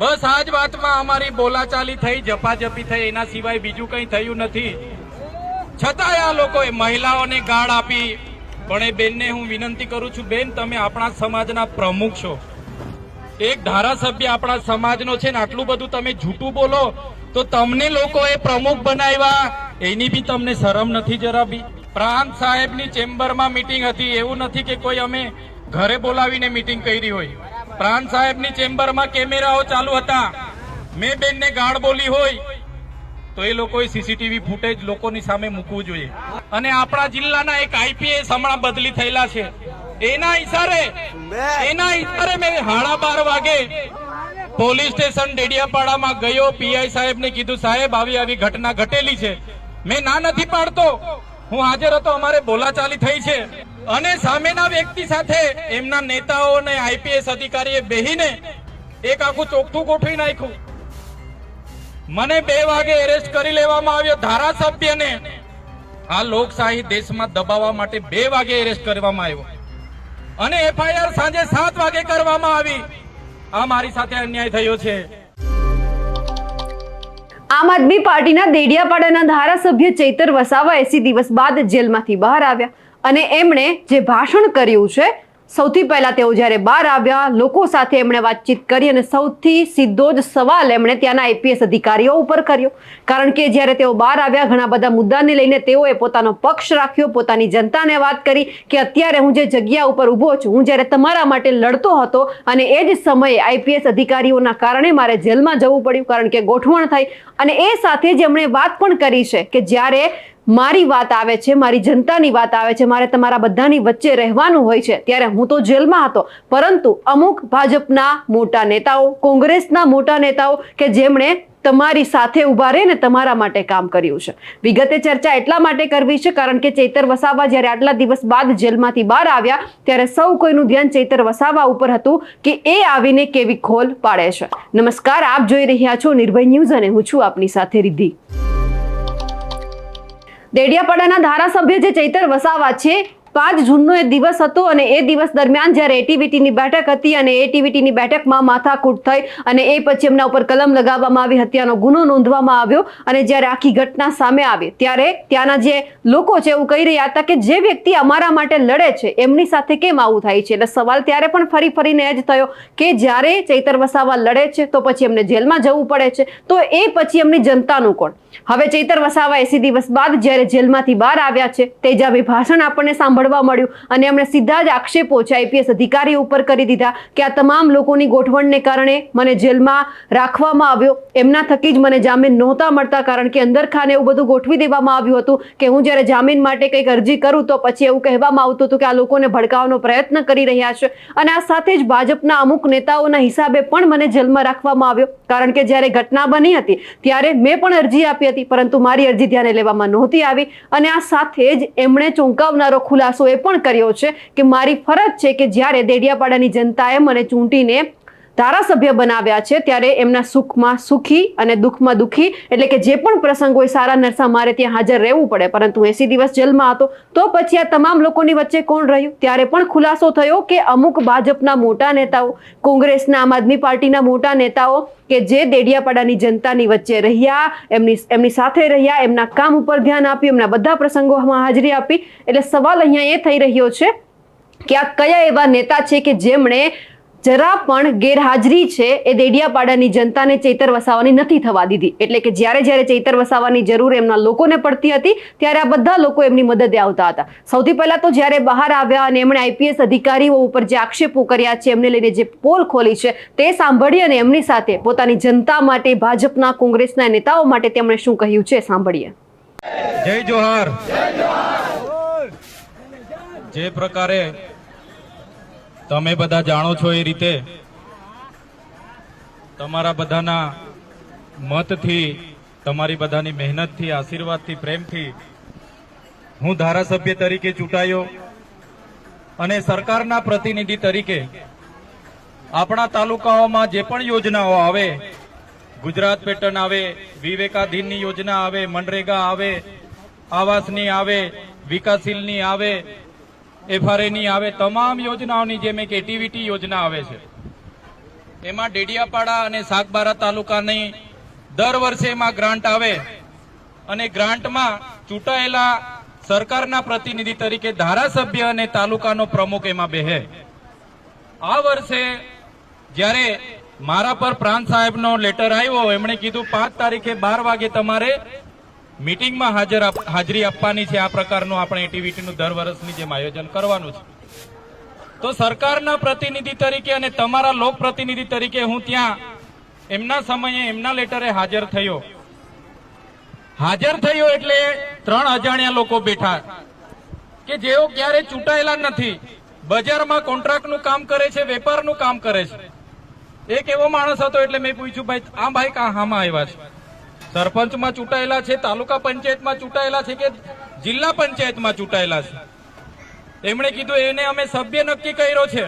બસ આ જ વાતમાં અમારી બોલાચાલી થઈ જપાજપી થઈ, એના સિવાય બીજું કંઈ થયું નથી. છતાંય આ લોકોએ મહિલાઓને ગાળ આપી. પણ એ બેનને હું વિનંતી કરું છું, બેન, તમે આપણા સમાજના પ્રમુખ છો. એક ધારાસભ્ય આપણા સમાજનો છે ને, આટલું બધું તમે જૂઠું બોલો, તો તમને લોકોએ પ્રમુખ બનાવ્યા. એની બી તમને શરમ નથી જરા બી. પ્રાંત સાહેબની ચેમ્બરમાં મીટિંગ હતી, એવું નથી કે કોઈ અમે ઘરે બોલાવીને મિટિંગ કરી હોય. પ્રાંત સાહેબની ચેમ્બરમાં કેમેરાઓ ચાલુ હતા. મેં બેનને ગાળ બોલી હોય તો એ લોકોએ સીસીટીવી ફૂટેજ લોકોની સામે મૂકવું જોઈએ. અને આપણા જિલ્લાના એક આઈપીએસ હમણાં બદલી થયેલા છે. એના ઈશારે એના ઈશારે મેં સાડા બાર વાગે પોલીસ સ્ટેશન ડેડિયાપાડામાં ગયો પીઆઈ સાહેબને કીધું, સાહેબ, આવી આવી ઘટના ઘટેલી છે. મેં ના નથી પાડતો. હું હાજર હતો, અમારે બોલાચાલી થઈ છે. અને સામેના વ્યક્તિ સાથે એમના નેતાઓ અને આઈપીએસ અધિકારીએ બેહીને એક આખું ચોખ્ઠું ગોઠવી નાખ્યું. મને બે વાગે એરેસ્ટ કરી લેવામાં આવ્યો ધારાસભ્યને. આ લોકશાહી દેશમાં દબાવવા માટે બે વાગે એરેસ્ટ કરવામાં આવ્યો. અને એફઆઈઆર સાંજે સાત વાગે કરવામાં આવી. આ મારી સાથે અન્યાય થયો છે. આમ આદમી પાર્ટીના દેડિયાપાડાના ધારાસભ્ય ચૈતર વસાવા એસી દિવસ બાદ જેલમાંથી બહાર આવ્યા. અને એમણે જે ભાષણ કર્યું છે, સૌથી પહેલા તેઓ જ્યારે બહાર આવ્યા, લોકો સાથે એમણે વાતચીત કરી અને સૌથી સીધો જ સવાલ એમણે ત્યાંના આઈપીએસ અધિકારીઓ ઉપર કર્યો. કારણ કે જ્યારે તેઓ બહાર આવ્યા, ઘણા બધા મુદ્દાને લઈને તેઓએ પોતાનો પક્ષ રાખ્યો, પોતાની જનતાને વાત કરી કે અત્યારે હું જે જગ્યા ઉપર ઊભો છું, હું જ્યારે તમારા માટે લડતો હતો અને એ જ સમયે આઈપીએસ અધિકારીઓના કારણે મારે જેલમાં જવું પડ્યું, કારણ કે ગોઠવણ થઈ. અને એ સાથે જ એમણે વાત પણ કરી છે કે જ્યારે મારી વાત આવે છે, મારી જનતાની વાત આવે છે, મારે તમારા બધાની વચ્ચે રહેવાનું હોય છે, ત્યારે હું તો જેલમાં હતો. પરંતુ અમુક ભાજપના મોટા નેતાઓ, કોંગ્રેસના મોટા નેતાઓ કે જેમણે તમારી સાથે ઊભા રહીને તમારા માટે કામ કર્યું છે. વિગતે ચર્ચા એટલા માટે કરવી છે, કારણ કે ચૈતર વસાવા જ્યારે આટલા દિવસ બાદ જેલમાંથી બહાર આવ્યા, ત્યારે સૌ કોઈનું ધ્યાન ચૈતર વસાવા ઉપર હતું કે એ આવીને કેવી ખોલ પાડે છે. નમસ્કાર, આપ જોઈ રહ્યા છો નિર્ભય ન્યૂઝ અને હું છું આપની સાથે રિદ્ધિ. દેડિયાપાડાના ધારાસભ્ય જે ચૈતર વસાવા છે પાંચ જૂનનો એ દિવસ હતો અને એ દિવસ દરમિયાન જ્યારે એટીવીટીની બેઠક હતી અને એટીવીટીની બેઠકમાં માથાકૂટ થઈ અને એ પછી એમના ઉપર કલમ લગાવવામાં આવી, હત્યાનો ગુનો નોંધવામાં આવ્યો અને જ્યારે આખી ઘટના સામે આવી, ત્યારે ત્યાંના જે લોકો છે એવું કહી રહ્યા હતા કે જે વ્યક્તિ અમારા માટે લડે છે, એમની સાથે કેમ આવું થાય છે? એટલે સવાલ ત્યારે પણ ફરી ફરીને એ જ થયો કે જ્યારે ચૈતર વસાવા લડે છે, તો પછી એમને જેલમાં જવું પડે છે, તો એ પછી એમની જનતાનું કોણ? હવે ચૈતર વસાવા એસી દિવસ બાદ જ્યારે જેલમાંથી બહાર આવ્યા છે તેજાબી ભાષણ આપણને સાંભળવા મળ્યું અને એમણે સીધા જ આક્ષેપો છે આઈપીએસ અધિકારી ઉપર કરી દીધા કે આ તમામ લોકોની ગોઠવણને કારણે મને જેલમાં રાખવામાં આવ્યો. એમના થકી જ મને જામીન નહોતા મળતા કારણ કે અંદરખાને એવું બધું ગોઠવી દેવામાં આવ્યું હતું કે હું જ્યારે જામીન માટે કંઈક અરજી કરું તો પછી એવું કહેવામાં આવતું હતું કે આ લોકોને ભડકાવવાનો પ્રયત્ન કરી રહ્યા છે. અને આ સાથે જ ભાજપના અમુક નેતાઓના હિસાબે પણ મને જેલમાં રાખવામાં આવ્યો. કારણ કે જ્યારે ઘટના બની હતી, ત્યારે મેં પણ અરજી આપી હતી, પરંતુ મારી અરજી ધ્યાને લેવામાં નહોતી આવી. અને આ સાથે જ એમણે ચોંકાવનારો ખુલાસો એ પણ કર્યો છે કે મારી ફરજ છે કે જ્યારે દેડિયાપાડાની જનતાએ મને ચૂંટીને ધારાસભ્ય બનાવ્યા છે ત્યારે એમના સુખમાં સુખી અને દુઃખમાં દુઃખી, એટલે કે જે પણ પ્રસંગ હોય સારા નરસા મારે ત્યાં હાજર રહેવું પડે. પરંતુ એસી દિવસ જેલમાં હતો, તો પછી આ તમામ લોકોની વચ્ચે કોણ રહ્યું? ત્યારે પણ ખુલાસો થયો કે અમુક ભાજપના મોટા નેતાઓ, કોંગ્રેસના આમ આદમી પાર્ટીના મોટા નેતાઓ કે જે દેડિયાપાડાની જનતાની વચ્ચે રહ્યા, એમની એમની સાથે રહ્યા, એમના કામ ઉપર ધ્યાન આપ્યું, એમના બધા પ્રસંગોમાં હાજરી આપી. એટલે સવાલ અહીંયા એ થઈ રહ્યો છે કે આ કયા એવા નેતા છે કે જેમણે જરા પણ ગેરહાજરી છે એ દેડિયાપાડાની જનતાને ચૈતર વસાવાની નથી થવા દીધી. એટલે કે જ્યારે જ્યારે ચૈતર વસાવાની જરૂર એમના લોકોને પડતી હતી, ત્યારે આ બધા લોકો એમની મદદે આવતા હતા. સૌથી પહેલા તો જ્યારે બહાર આવ્યા અને એમણે આઈપીએસ અધિકારીઓ ઉપર જે આક્ષેપો કર્યા છે, એમને લઈને જે પોલ ખોલી છે, તે સાંભળી અને એમની સાથે પોતાની જનતા માટે, ભાજપના, કોંગ્રેસના નેતાઓ માટે તેમણે શું કહ્યું છે, સાંભળીએ. જય જોહાર. જે પ્રકારે તમે બધા જાણો છો એ રીતે? તમારા બધાના મતથી, તમારી બધાની મહેનતથી, આશીર્વાદથી, પ્રેમથી હું ધારાસભ્ય તરીકે ચૂંટાયો અને સરકારના પ્રતિનિધિ તરીકે આપણા તાલુકાઓમાં જે પણ યોજનાઓ આવે, ગુજરાત પેટર્ન આવે, વિવેકાધીનની યોજના આવે, મનરેગા આવે, આવાસની આવે, વિકાસશીલની આવે એફઆરએની આવે, તમામ યોજનાઓની જેમ એક એટીવીટી યોજના આવે છે. એમાં ડેડિયાપાડા અને સાગબારા તાલુકાની દર વર્ષે એમાં ગ્રાન્ટ આવે અને ગ્રાન્ટમાં ચૂંટાયેલા સરકારના પ્રતિનિધિ તરીકે ધારાસભ્ય અને તાલુકાનો પ્રમુખ એમાં બેહે. આ વર્ષે જ્યારે મારા પર પ્રાંત સાહેબનો લેટર આવ્યો, એમણે કીધું, પાંચ તારીખે બાર વાગે તમારે મીટિંગમાં હાજર હાજરી આપવાની છે આ પ્રકારનું આપણે એક્ટિવિટીનું દર વર્ષની જેમ આયોજન કરવાનું છે. તો સરકારના પ્રતિનિધિ તરીકે અને તમારા લોક પ્રતિનિધિ તરીકે હું ત્યાં એમના સમયે, એમના લેટરે હાજર થયો. હાજર થયો એટલે ત્રણ અજાણ્યા લોકો બેઠા કે જેઓ ક્યારે ચૂંટાયેલા નથી. બજારમાં કોન્ટ્રાક્ટનું કામ કરે છે, વેપારનું કામ કરે છે. એક એવો માણસ હતો એટલે મેં પૂછ્યું, ભાઈ, આ ભાઈ કાં હામાં આવ્યા છે? સરપંચમાં ચૂંટાયેલા છે, તાલુકા પંચાયતમાં ચૂંટાયેલા છે કે જિલ્લા પંચાયતમાં ચૂંટાયેલા છે? એમણે કીધું, એને અમે સભ્ય નક્કી કર્યો છે.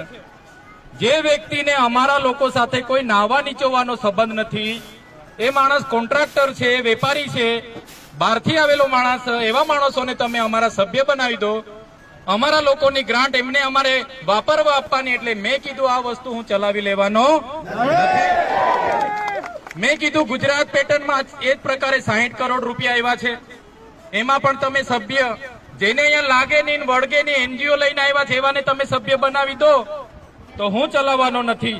જે વ્યક્તિને અમારા લોકો સાથે કોઈ નાવા નીચોવાનો સંબંધ નથી, એ માણસ કોન્ટ્રાક્ટર છે, વેપારી છે, બહારથી આવેલો માણસ, એવા માણસોને તમે અમારા સભ્ય બનાવી દો. અમારા લોકોની ગ્રાન્ટ એમને અમારે વાપરવા આપવાની, એટલે મેં કીધું, આ વસ્તુ હું ચલાવી લેવાનો મેં કીધું ગુજરાત પેટર્નમાં એ જ પ્રકારે સાહીઠ કરોડ રૂપિયા આવ્યા છે. એમાં પણ તમે સભ્ય જેને અહીંયા લાગે નહીં વળગે નહીં, એનજીઓ લઈને આવ્યા છે, એવાને તમે સભ્ય બનાવી દો. તો હું ચલાવવાનો નથી.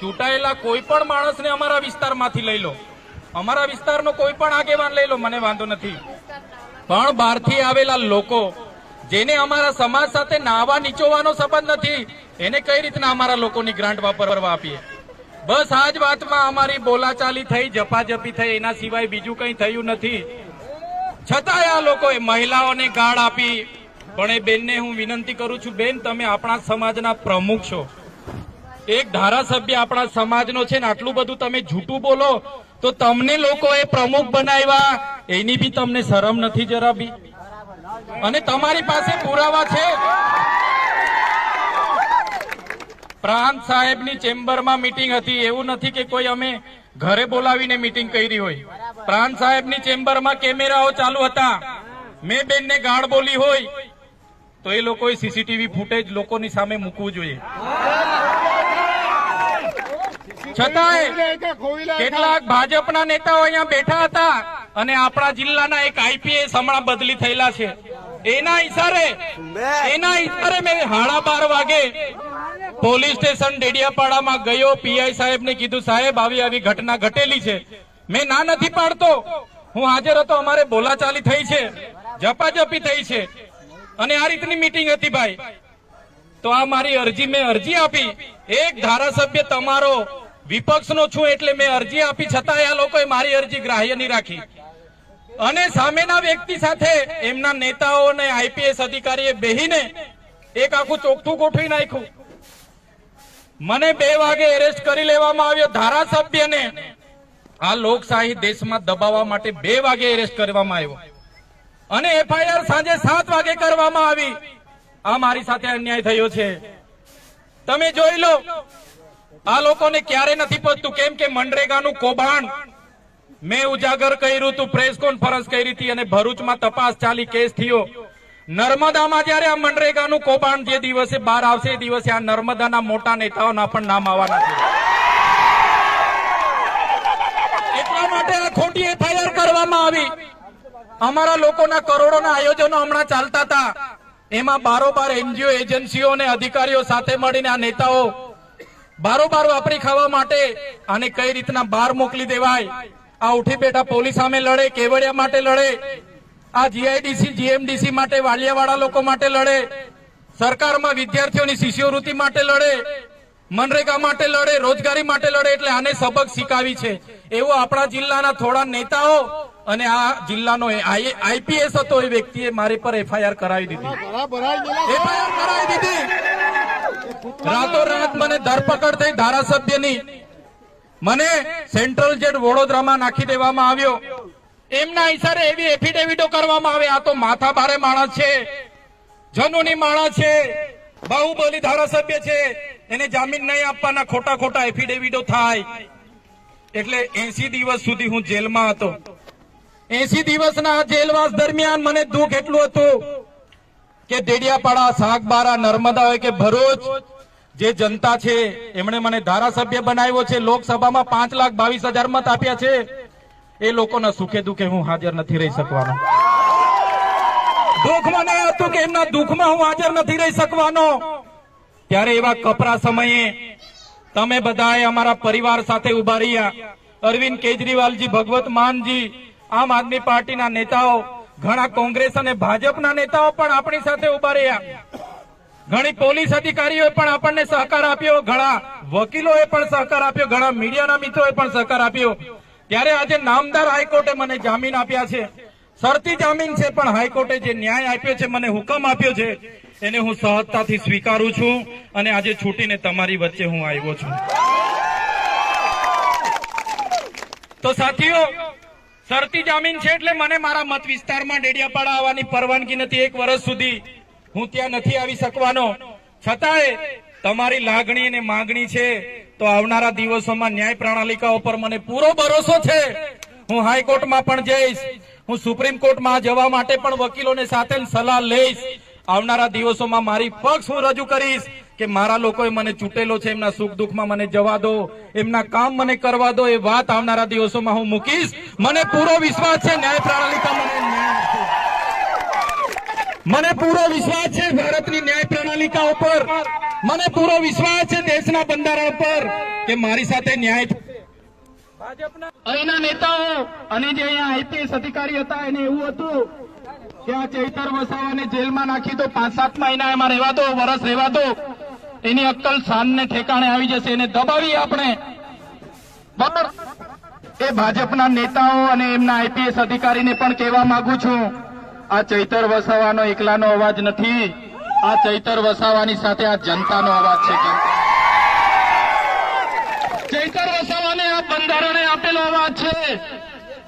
ચૂંટાયેલા કોઈ પણ માણસને અમારા વિસ્તારમાંથી લઈ લો. અમારા વિસ્તારનો કોઈ પણ આગેવાન લઈ લો, મને વાંધો નથી. પણ બહારથી આવેલા લોકો જેને અમારા સમાજ સાથે નાવા નીચોવાનો સંબંધ નથી, એને કઈ રીતના અમારા લોકોની ગ્રાન્ટ વાપરવા આપીએ? બસ આ જ વાતમાં અમારી બોલાચાલી થઈ જપાજપી થઈ, એના સિવાય બીજું કંઈ થયું નથી. છતાંય આ લોકોએ મહિલાઓને ગાળ આપી, પણ એ બેનને હું વિનંતી કરું છું, બેન, તમે આપણા સમાજના પ્રમુખ છો. એક ધારાસભ્ય આપણા સમાજનો છે ને, આટલું બધું તમે જૂઠું બોલો, તો તમને લોકોએ પ્રમુખ બનાવ્યા, એની બી તમને શરમ નથી જરા બી. અને તમારી પાસે પુરાવા છે. પ્રાંત સાહેબની ચેમ્બરમાં મીટિંગ હતી. એવું નથી કે કોઈ અમે ઘરે બોલાવીને મીટિંગ કરી હોય. પ્રાંત સાહેબની ચેમ્બરમાં કેમેરાઓ ચાલુ હતા. મેં બેનને ગાળ બોલી હોય તો એ લોકોએ સીસીટીવી ફૂટેજ લોકોની સામે મૂકવું જોઈએ. છતાંય કેટલાક ભાજપના નેતાઓ અહીંયા બેઠા હતા અને આપણા જિલ્લાના એક આઈપીએસ હમણાં બદલી થયેલા છે. એના ઈશારે એના ઈશારે મેં હાડા બાર વાગે પોલીસ સ્ટેશન ડેડિયાપાડામાં ગયો, પીઆઈ સાહેબને કીધું, સાહેબ, આવી આવી ઘટના ઘટેલી છે. મેં ના નથી પાડતો. હું હાજર હતો, અમારે બોલાચાલી થઈ છે. જપાજપી થઈ છે. અને આ રીતની મીટિંગ હતી ભાઈ. તો આ મારી અરજી મેં અરજી આપી. એક ધારાસભ્ય તમારો, વિપક્ષનો છું એટલે મેં અરજી આપી, છતાંય આ લોકોએ મારી અરજી ગ્રાહ્ય રાખી. અને સામેના વ્યક્તિ સાથે એમના નેતાઓ અને આઈપીએસ અધિકારીએ બેહીને એક આખું ચોખ્ઠું ગોઠવી નાખ્યું. મને બે વાગે એરેસ્ટ કરી લેવામાં આવ્યો ધારાસભ્યને. આ લોકશાહી દેશમાં દબાવવા માટે બે વાગે એરેસ્ટ કરવામાં આવ્યો. અને એફઆઈઆર સાંજે સાત વાગે કરવામાં આવી. આ મારી સાથે અન્યાય થયો છે. તમે જોઈ લો, આ લોકોને ક્યારે નથી પહોંચતું. કેમ કે મનરેગાનું કૌભાંડ મેં ઉજાગર કર્યું હતું પ્રેસ કોન્ફરન્સ કરી હતી અને ભરૂચમાં તપાસ ચાલી, કેસ થયો. નર્મદામાં જ્યારે આ મનરેગાનું કૌભાંડ જે દિવસે બહાર આવશે એ દિવસે આ નર્મદાના મોટા નેતાઓના પણ નામ આવવાના છે. એટલા માટે આ ખોટી એફઆઈઆર કરવામાં આવી. અમારા લોકોના કરોડોના આયોજનો હમણાં ચાલતા હતા. એમાં બારોબાર એનજીઓ એજન્સીઓ અને અધિકારીઓ સાથે મળીને આ નેતાઓ બારોબાર વાપરી ખાવા માટે અને કઈ રીતના બહાર મોકલી દેવાય? આ ઉઠી બેઠા પોલીસ સામે લડે, કેવડિયા માટે લડે? આ જીઆઈડીસી, જીએમડીસી માટે વાલિયાવાળા લોકો માટે લડે. સરકારમાં વિદ્યાર્થીઓની શિષ્યવૃત્તિ માટે લડે. મનરેગા માટે લડે, રોજગારી માટે લડે એટલે આને સબક શીખાવી છે. એવો આપણા જિલ્લાના થોડા નેતાઓ અને આ જિલ્લાનો આઈપીએસ હતો એ વ્યક્તિએ મારી પર એફઆઈઆર કરાવી દીધી. એફઆઈઆર કરાવી દીધી. રાતોરાત મને ધરપકડ થઈ ધારાસભ્યની. મને સેન્ટ્રલ જેટ વડોદરામાં નાખી દેવામાં આવ્યો. એમના હિસારે એવી એફિડેવિટો કરવામાં આવે. આ તો માથા ભારે માણસ છે. જનુની માણસ છે. બાહુબલી ધારાસભ્ય છે. એને જામીન નહીં આપવાના ખોટા ખોટા એફિડેવિટો થાય. એટલે એસી દિવસ સુધી હું જેલમાં હતો. એસી દિવસના જેલવાસ દરમિયાન મને દુઃખ એટલું હતું કે ડેડિયાપાડા સાગબારા નર્મદા હોય કે ભરૂચ, જે જનતા છે, એમણે મને ધારાસભ્ય બનાવ્યો છે. લોકસભામાં પાંચ લાખ બાવીસ હજાર મત આપ્યા છે. એ લોકોના સુખે દુઃખે હું હાજર નથી રહી શકવાનો. દુઃખમાં મને હતું કે એમના દુઃખમાં હું હાજર નથી રહી શકવાનો. ત્યારે એવા કપરા સમયે તમે બધાએ અમારા પરિવાર સાથે ઊભા રહ્યા. અરવિંદ કેજરીવાલજી, ભગવત માનજી, આમ આદમી પાર્ટીના નેતાઓ, ઘણા કોંગ્રેસ અને ભાજપના નેતાઓ પણ આપણી સાથે ઊભા રહ્યા. ઘણી પોલીસ અધિકારીઓએ પણ આપણને સહકાર આપ્યો, ઘણા વકીલોએ પણ સહકાર આપ્યો, ઘણા મીડિયાના મિત્રોએ પણ સહકાર આપ્યો. ત્યારે આજે નામદાર હાઈકોર્ટે મને જામીન આપ્યા છે. શરતી જામીન છે, પણ હાઈકોર્ટે જે ન્યાય આપ્યો છે, મને હુકમ આપ્યો છે, એને હું સહજતાથી સ્વીકારું છું અને આજે છૂટીને તમારી વચ્ચે હું આવ્યો છું. તો સાથીઓ, શરતી જામીન છે એટલે મને મારા મત વિસ્તારમાં ડેડિયાપાડા આવવાની પરવાનગી નથી. એક વર્ષ સુધી હું ત્યાં નથી આવી શકવાનો. છતાંય તમારી લાગણી અને માંગણી છે તો આવનારા દિવસોમાં ન્યાય પ્રણાલિકા ઉપર મને પૂરો ભરોસો છે. હું હાઈકોર્ટમાં પણ જઈશ. હું સુપ્રીમ કોર્ટમાં જવા માટે પણ વકીલોને સાથે સલાહ લઈશ. આવનારા દિવસોમાં મારી પક્ષ હું રજૂ કરીશ કે મારા લોકોએ મને ચૂંટેલો છે, એમના સુખ દુઃખમાં મને જવા દો, એમના કામ મને કરવા દો, એ વાત આવનારા દિવસોમાં હું મૂકીશ. મને પૂરો વિશ્વાસ છે, ન્યાય પ્રણાલિકા મને. મને પૂરો વિશ્વાસ છે ભારતની ન્યાય પ્રણાલિકા ઉપર. મને પૂરો વિશ્વાસ છે દેશના બંધારણ પર કે મારી સાથે ન્યાય અહીંના નેતાઓ અને જે અહીંયા આઈપીએસ અધિકારી હતા એને એવું હતું કે આ ચૈતર વસાવાને જેલમાં નાખી દો પાંચ સાત મહિના એમાં રહેવા દો, વરસ રહેવા દો. એની અક્કલ સાનને ઠેકાણે આવી જશે, એને દબાવી આપણે. એ ભાજપના નેતાઓ અને એમના આઈપીએસ અધિકારીને પણ કહેવા માંગુ છું. આ ચૈતર વસાવાનો એકલાનો અવાજ નથી. આ ચૈતર વસાવાની સાથે આ જનતાનો અવાજ છે. ચૈતર વસાવાને આ બંધારણે આપેલો અવાજ છે.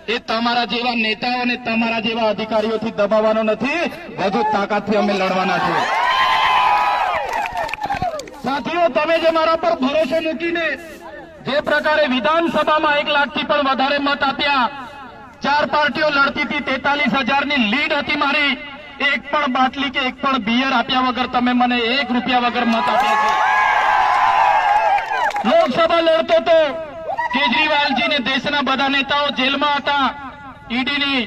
એ તમારા જેવા નેતાઓ અને તમારા જેવા અધિકારીઓથી દબાવવાનો નથી. વધુ તાકાતથી અમે લડવાના છીએ. સાથીઓ, તમે જે મારા પર ભરોસો મૂકીને જે પ્રકારે વિધાનસભામાં એક લાખથી પણ વધારે મત આપ્યા ચાર પાર્ટીઓ લડતી હતી, તેતાલીસ હજારની લીડ હતી મારી. એક પણ બાટલી કે એક પણ બિયર આપ્યા વગર તમે મને એક રૂપિયા વગર મત આપ્યા છે. લોકસભા લડતો તો કેજરીવાલજી ને દેશના બધા નેતાઓ જેલમાં હતા. ઈડીની,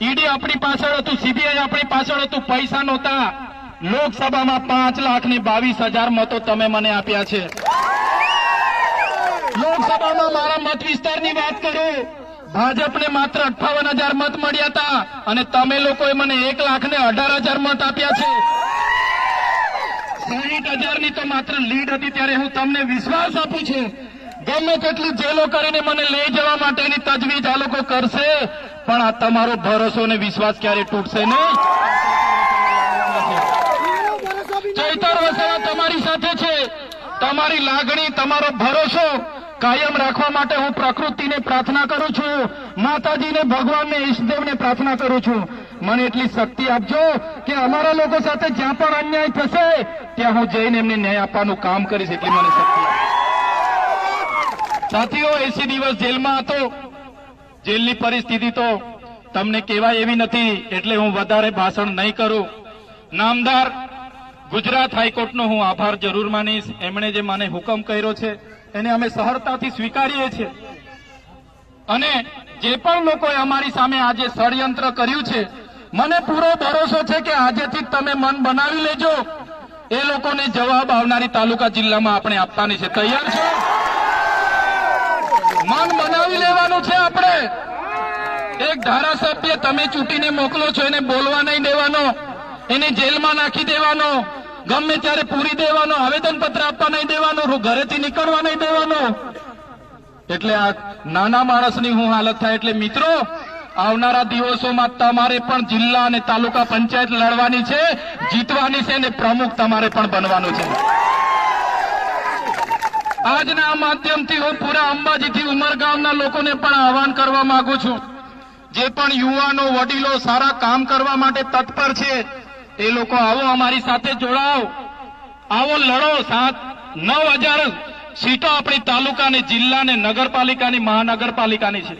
ઈડી આપણી પાછળ હતું, સીબીઆઈ આપણી પાછળ હતું, પૈસા નહોતા. લોકસભામાં પાંચ લાખ ને બાવીસ હજાર મતો તમે મને આપ્યા છે. લોકસભામાં મારા મત વિસ્તારની વાત કરું. ભાજપને માત્ર અઠાવન હજાર મત મળ્યા હતા અને તમે લોકોએ મને એક લાખ ને અઢાર હજાર મત આપ્યા છે. સાહીઠ હજારની તો માત્ર લીડ હતી ત્યારે હું તમને વિશ્વાસ આપું છું. ગમે તેટલી જેલો કરીને મને લઈ જવા માટેની તજવીજ આ લોકો કરશે, પણ આ તમારો ભરોસો અને વિશ્વાસ ક્યારે તૂટશે નહીં ચૈતર વસાવા તમારી સાથે છે તમારી લાગણી, તમારો ભરોસો કાયમ રાખવા માટે હું પ્રકૃતિને પ્રાર્થના કરું છું. માતાજીને, ભગવાનને, ઈષ્ટદેવને પ્રાર્થના કરું છું. મને એટલી શક્તિ આપજો કે અમારા લોકો સાથે જ્યાં પણ અન્યાય થશે, ત્યાં હું જઈને એમને ન્યાય આપવાનું કામ કરીશ એટલી મને શક્તિ સાથીઓ એસી દિવસ જેલમાં હતો. જેલની પરિસ્થિતિ તો તમને કહેવાય એવી નથી, એટલે હું વધારે ભાષણ નહીં કરું. નામદાર ગુજરાત હાઈકોર્ટનો હું આભાર જરૂર માનીશ. એમણે જે મને હુકમ કર્યો છે, એને અમે સરળતાથી સ્વીકારીએ છીએ. અને જે પણ લોકોએ અમારી સામે આજે ષડયંત્ર કર્યું છે, મને પૂરો ભરોસો છે કે આજેથી તમે મન બનાવી લેજો. એ લોકોને જવાબ આવનારી તાલુકા જિલ્લામાં આપણે આપવાની છે. તૈયાર છો? મન બનાવી લેવાનું છે આપણે. એક ધારાસભ્ય તમે ચૂંટીને મોકલો છો, એને બોલવા નહીં દેવાનો. એને જેલમાં નાખી દેવાનો. ગમે ત્યારે પૂરી દેવાનો આવેદનપત્ર આપવા નહીં દેવાનો ઘરેથી નીકળવા નહીં દેવાનો. એટલે આ નાના માણસની હું હાલત થાય એટલે મિત્રો, આવનારા દિવસોમાં તમારે પણ જિલ્લા અને તાલુકા પંચાયત લડવાની છે, જીતવાની છે અને પ્રમુખ તમારે પણ બનવાનું છે. આજના માધ્યમથી હું પૂરા અંબાજીથી ઉમરગામના લોકોને પણ આહવાન કરવા માંગુ છું. જે પણ યુવાનો, વડીલો સારા કામ કરવા માટે તત્પર છે એ લોકો આવો અમારી સાથે જોડાઓ. આવો લડો સાત નવ હજાર સીટો આપણી તાલુકાની જિલ્લા ને નગરપાલિકાની, મહાનગરપાલિકાની છે.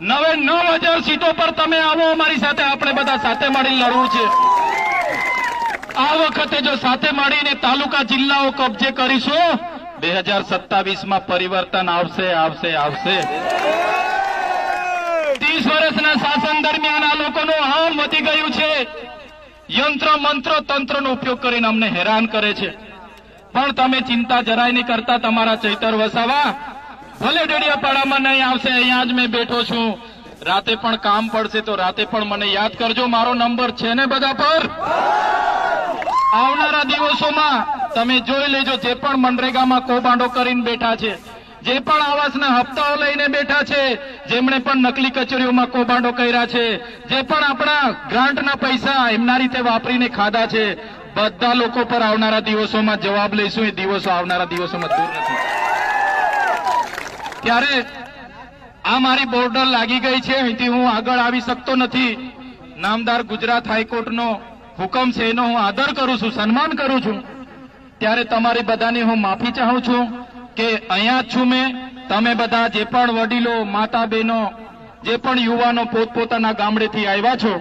નવે નવ હજાર સીટો પર તમે આવો અમારી સાથે. આપણે બધા સાથે મળી લડવું છે. આ વખતે જો સાથે મળીને તાલુકા જિલ્લાઓ કબજે કરીશું, બે હજાર સત્તાવીસમાં પરિવર્તન આવશે આવશે આવશે. ત્રીસ વર્ષના શાસન દરમિયાન આ લોકોનું આમ વધી ગયું છે. યંત્ર, મંત્ર, તંત્રનો ઉપયોગ કરીને અમને હેરાન કરે છે. પણ તમે ચિંતા જરાય નહીં કરતા, તમારા ચૈતર વસાવા. ભલે ડેડિયાપાડામાં નહીં આવશે, અહીંયા જ મેં બેઠો છું. રાતે પણ કામ પડશે તો રાતે પણ મને યાદ કરજો. મારો નંબર છે ને બધા પર? આવનારા દિવસોમાં તમે જોઈ લેજો, જે પણ મનરેગામાં કોબાંડો કરીને બેઠા છે. જે પણ આવાસના હપ્તાઓ લઈને બેઠા છે, જેમણે પણ નકલી કચેરીઓમાં કૌભાંડો કર્યા છે, જે પણ આપણા ગ્રાન્ટના પૈસા એમના રીતે વાપરીને ખાધા છે, બધા લોકો પર આવનારા દિવસોમાં જવાબ લઈશું. એ દિવસો આવનારા દિવસોમાં દૂર નથી. ત્યારે આ મારી બોર્ડર લાગી ગઈ છે. અહીંથી હું આગળ આવી શકતો નથી. નામદાર ગુજરાત હાઈકોર્ટનો હુકમ છે, એનો હું આદર કરું છું, સન્માન કરું છું. ત્યારે તમારી બધાની હું માફી ચાહું છું. કે અહીંયા છું મેં, તમે બધા જે પણ વડીલો માતા બહેનો જે પણ યુવાનો પોતપોતાના ગામડેથી આવ્યા છો,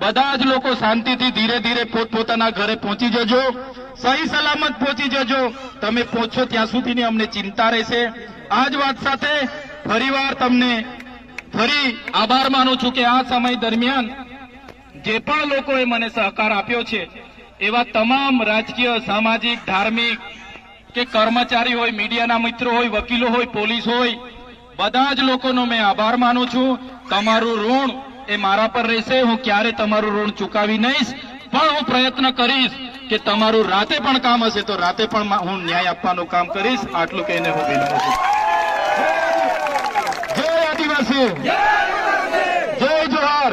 બધા જ લોકો શાંતિથી ધીરે ધીરે પોતપોતાના ઘરે પહોંચી જજો. સહી સલામત પહોંચી જજો. તમે પહોંચો ત્યાં સુધીની અમને ચિંતા રહેશે. આ જ વાત સાથે ફરીવાર તમને ફરી આભાર માનું છું કે આ સમય દરમિયાન જે પણ લોકોએ મને સહકાર આપ્યો છે, એવા તમામ રાજકીય, સામાજિક, ધાર્મિક કે કર્મચારી હોય મીડિયાના મિત્રો હોય વકીલો હોય પોલીસ હોય બધા જ લોકોનો મેં આભાર માનું છું. તમારું ઋણ એ મારા પર રહેશે. હું ક્યારે તમારું ઋણ ચૂકાવી નહીશ પણ હું પ્રયત્ન કરીશ કે તમારું રાતે પણ કામ હશે તો રાતે પણ હું ન્યાય આપવાનું કામ કરીશ. આટલું કહીને હું વિનમું છું. જય આદિવાસી! જય જોહાર!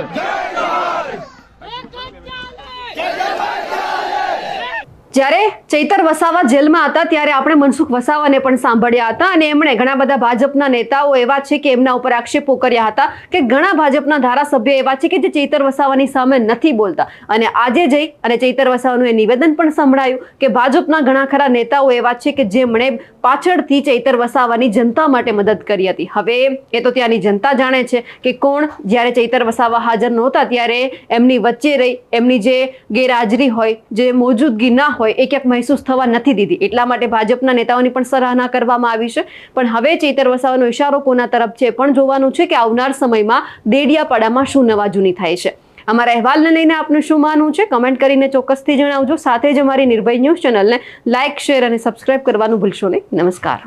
જ્યારે ચૈતર વસાવા જેલમાં હતા ત્યારે આપણે મનસુખ વસાવાને પણ સાંભળ્યા હતા અને એમણે ઘણા બધા ભાજપના નેતાઓ એવા છે કે એમના ઉપર આક્ષેપો કર્યા હતા કે ઘણા ભાજપના ધારાસભ્ય એવા છે કે જે ચૈતર વસાવાની સામે નથી બોલતા. અને આજે જઈ અને ચૈતર વસાવાનું એ નિવેદન પણ સંભળાયું કે ભાજપના ઘણા ખરા નેતાઓ એવા છે કે જેમણે પાછળથી ચૈતર વસાવાની જનતા માટે મદદ કરી હતી. હવે એ તો ત્યાંની જનતા જાણે છે કે કોણ? જ્યારે ચૈતર વસાવા હાજર નહોતા ત્યારે એમની વચ્ચે રહી, એમની જે ગેરહાજરી હોય, જે મોજૂદગી ના હોય, એ ક્યાંક મહેસૂસ થવા નથી દીધી. એટલા માટે ભાજપના નેતાઓની પણ સરાહના કરવામાં આવી છે. પણ હવે ચેતર વસાવાનો ઇશારો કોના તરફ છે પણ જોવાનું છે કે આવનાર સમયમાં દેડિયાપાડામાં શું નવા જૂની થાય છે. અમારા અહેવાલને લઈને આપનું શું માનવું છે? કમેન્ટ કરીને ચોક્કસથી જણાવજો. સાથે જ અમારી નિર્ભય ન્યૂઝ ચેનલને લાઇક શેર અને સબસ્ક્રાઇબ કરવાનું ભૂલશો નહીં. નમસ્કાર.